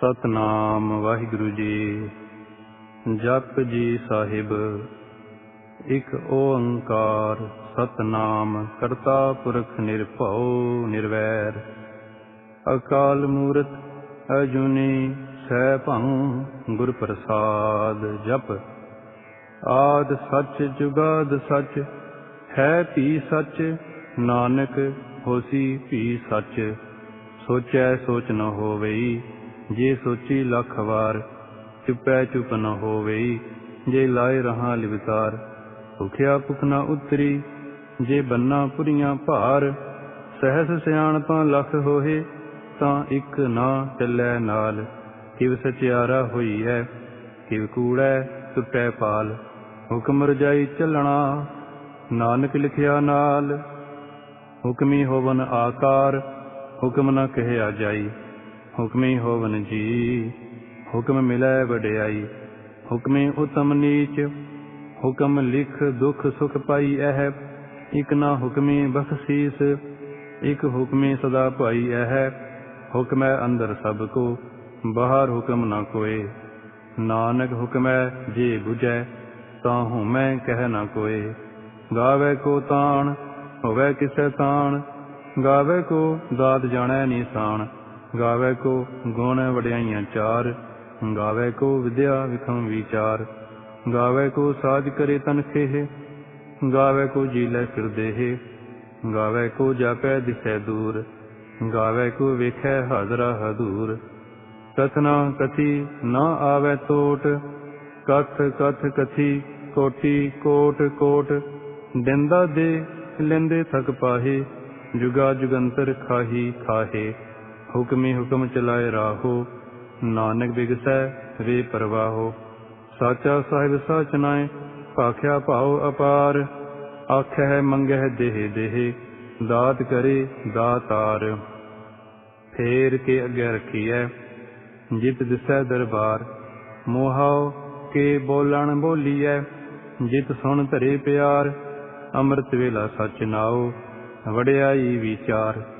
ਸਤਨਾਮ ਵਾਹਿਗੁਰੂ ਜੀ। ਜਪ ਜੀ ਸਾਹਿਬ, ਇਕ ਓੰਕਾਰ ਸਤਨਾਮ ਕਰਤਾ ਪੁਰਖ ਨਿਰਭਉ ਨਿਰਵੈਰ। ਅਕਾਲ ਮੂਰਤ ਅਜੂਨੀ ਸੈਭੰ ਗੁਰ ਪ੍ਰਸਾਦ ਜਪ। ਆਦ ਸੱਚ ਜੁਗਾਦ ਸੱਚ, ਹੈ ਭੀ ਸੱਚ, ਨਾਨਕ ਹੋਸੀ ਭੀ ਸੱਚ। ਸੋਚੈ ਸੋਚ ਨ ਹੋਵਈ ਜੇ ਸੋਚੀ ਲੱਖ ਵਾਰ, ਚੁਪੈ ਚੁਪ ਨ ਹੋਵਈ, ਜੇ ਲਾਏ ਰਹਾ ਲਿਵਤਾਰ, ਭੁਖਿਆ ਭੁਖ ਨ ਉਤਰੀ, ਜੇ ਬੰਨਾ ਪੁਰੀਆਂ ਭਾਰ, ਸਹਿਸ ਸਿਆਣਪਾਂ ਲਖ ਹੋਏ ਤਾਂ ਇੱਕ ਨਾ ਚੱਲੈ ਨਾਲ, ਕਿਵ ਸਚਿਆਰਾ ਹੋਈ ਹੈ ਕਿਵ ਕੂੜੈ ਟੁੱਟੈ ਪਾਲ, ਹੁਕਮ ਰਜਾਈ ਚੱਲਣਾ, ਨਾਨਕ ਲਿਖਿਆ ਨਾਲ, ਹੁਕਮੀ ਹੋਵਨ ਆਕਾਰ, ਹੁਕਮ ਨਾ ਕਹਿਆ ਜਾਈ। ਹੁਕਮੀ ਹੋਵਨ ਜੀ। ਹੁਕਮ ਮਿਲੈ ਵਡਿਆਈ, ਹੁਕਮੇ ਉਤਮ ਨੀਚ। ਹੁਕਮ ਲਿਖ ਦੁਖ ਸੁਖ ਪਾਈ ਇਹ ਇਕ ਨਾ ਹੁਕਮੇ ਬਖਸ਼ੀਸ, ਇਕ ਹੁਕਮੇ ਸਦਾ ਭਾਈ ਇਹ ਹੁਕਮੈ ਅੰਦਰ ਸਭ ਕੋ, ਬਾਹਰ ਹੁਕਮ ਨਾ ਕੋਏ। ਨਾਨਕ ਹੁਕਮੈ ਜੇ ਬੁਝੈ, ਤਾਂ ਹੂੰ ਮੈਂ ਕਹਿ ਨਾ ਕੋਏ। ਗਾਵੇ ਕੋ ਤਾਣ, ਹੋਵੇ ਕਿਸੈ ਤਾਣ। ਗਾਵੇ ਕੋ ਦਾਤ ਜਾਣੈ ਨੀਸਾਨ ਗਾਵੇ ਕੋ ਗੁਣ ਵਡਿਆਈਆਂ ਚਾਰ, ਗਾਵੇ ਕੋ ਵਿਦਿਆ ਵਿਖਮ ਵਿਚਾਰ, ਗਾਵੇ ਕੋ ਸਾਜ ਕਰੇ ਤਨ ਖੇਹ ਗਾਵੇ ਕੋ ਜੀ ਲੈ ਫਿਰਦੇ ਹੈ ਗਾਵੇ ਕੋ ਜਾਪੈ ਦਿਸੈ ਦੂਰ, ਗਾਵੇ ਕੋ ਵੇਖੈ ਹਾਜ਼ਰਾ ਹਦੂਰ। ਕਥਨਾ ਕਥੀ ਨਾ ਆਵੇ ਟੋਟ ਕਥ ਕਥ ਕਥੀ ਕੋਟੀ ਕੋਟ ਕੋਟ, ਦਿੰਦਾ ਦੇ ਲੈਂਦੇ ਥਕ ਪਾਹੇ, ਜੁਗਾ ਜੁਗੰਤਰ ਖਾਹੀ ਖਾਹੇ। ਹੁਕਮੀ ਹੁਕਮ ਚਲਾਏ ਰਾਹੋ ਨਾਨਕ ਬਿਗਸੈ, ਰੇ ਪਰਵਾਹੋ। ਸਾਚਾ ਸਾਹਿਬ ਸਾਚ ਨਾਏ, ਭਾਖਿਆ ਭਾਉ ਅਪਾਰ। ਆਖੈ ਮੰਗਹਿ ਦੇਹ ਦੇਹ, ਦਾਤ ਕਰੇ ਦਾਤਾਰ। ਫੇਰ ਕੇ ਅੱਗੇ ਰਖੀਐ, ਜਿਤ ਦਿਸੈ ਦਰਬਾਰ। ਮੋਹਾਉ ਕੇ ਬੋਲਣ ਬੋਲੀਐ, ਜਿਤ ਸੁਣ ਧਰੇ ਪਿਆਰ। ਅੰਮ੍ਰਿਤ ਵੇਲਾ ਸਚ ਨਾਉ, ਵਡਿਆਈ ਵਿਚਾਰ।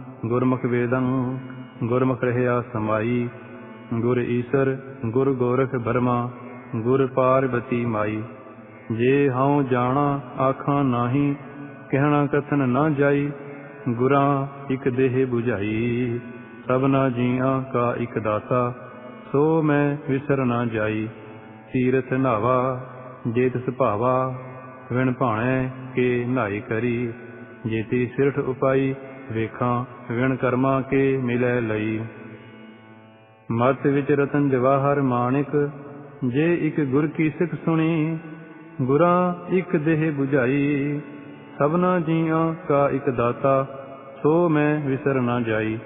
ਗੁਰਮੁਖ ਵੇਦੰ, ਗੁਰਮੁਖ ਰਹਿਆ ਸਮਾਈ, ਗੁਰ ਈਸਰ, ਗੁਰ ਗੋਰਖ ਬਰਮਾ, ਗੁਰ ਪਾਰਬਤੀ ਮਾਈ। ਜੇ ਹਉ ਜਾਣਾ ਆਖਾਂ ਨਾਹੀ, ਕਹਿਣਾ ਕਥਨ ਨਾ ਜਾਈ, ਗੁਰਾਂ ਇਕ ਦੇਹ 부ਝਾਈ ਸਭਨਾ ਜੀਆਂ ਕਾ ਇਕ ਦਾਤਾ, ਸੋ ਮੈਂ ਵਿਸਰ ਨਾ ਜਾਈ। ਤੀਰਥ ਨਾਵਾ ਜੇਤ ਭਾਵਾ, ਵਿਣ ਭਾਣੇ ਕੇ ਨਾਈ ਕਰੀ। ਜੇਤੀ ਸਿਰਠ ਉਪਾਈ ਵੇਖਾਂ, ਵਿਣ ਕਰਮਾ ਕੇ ਮਿਲੈ ਲਈ। ਮਤ ਵਿੱਚ ਰਤਨ ਜਵਾਹਰ ਮਾਣਿਕ, ਜੇ ਇੱਕ ਗੁਰ ਕੀ ਸਿੱਖ ਸੁਣੀ, ਗੁਰਾਂ ਇੱਕ ਦੇਹ 부ਝਾਈ ਸਭਨਾ ਜੀਆਂ ਕਾ ਇੱਕ ਦਾਤਾ, ਸੋ ਮੈਂ ਵਿਸਰ ਨਾ ਜਾਈ।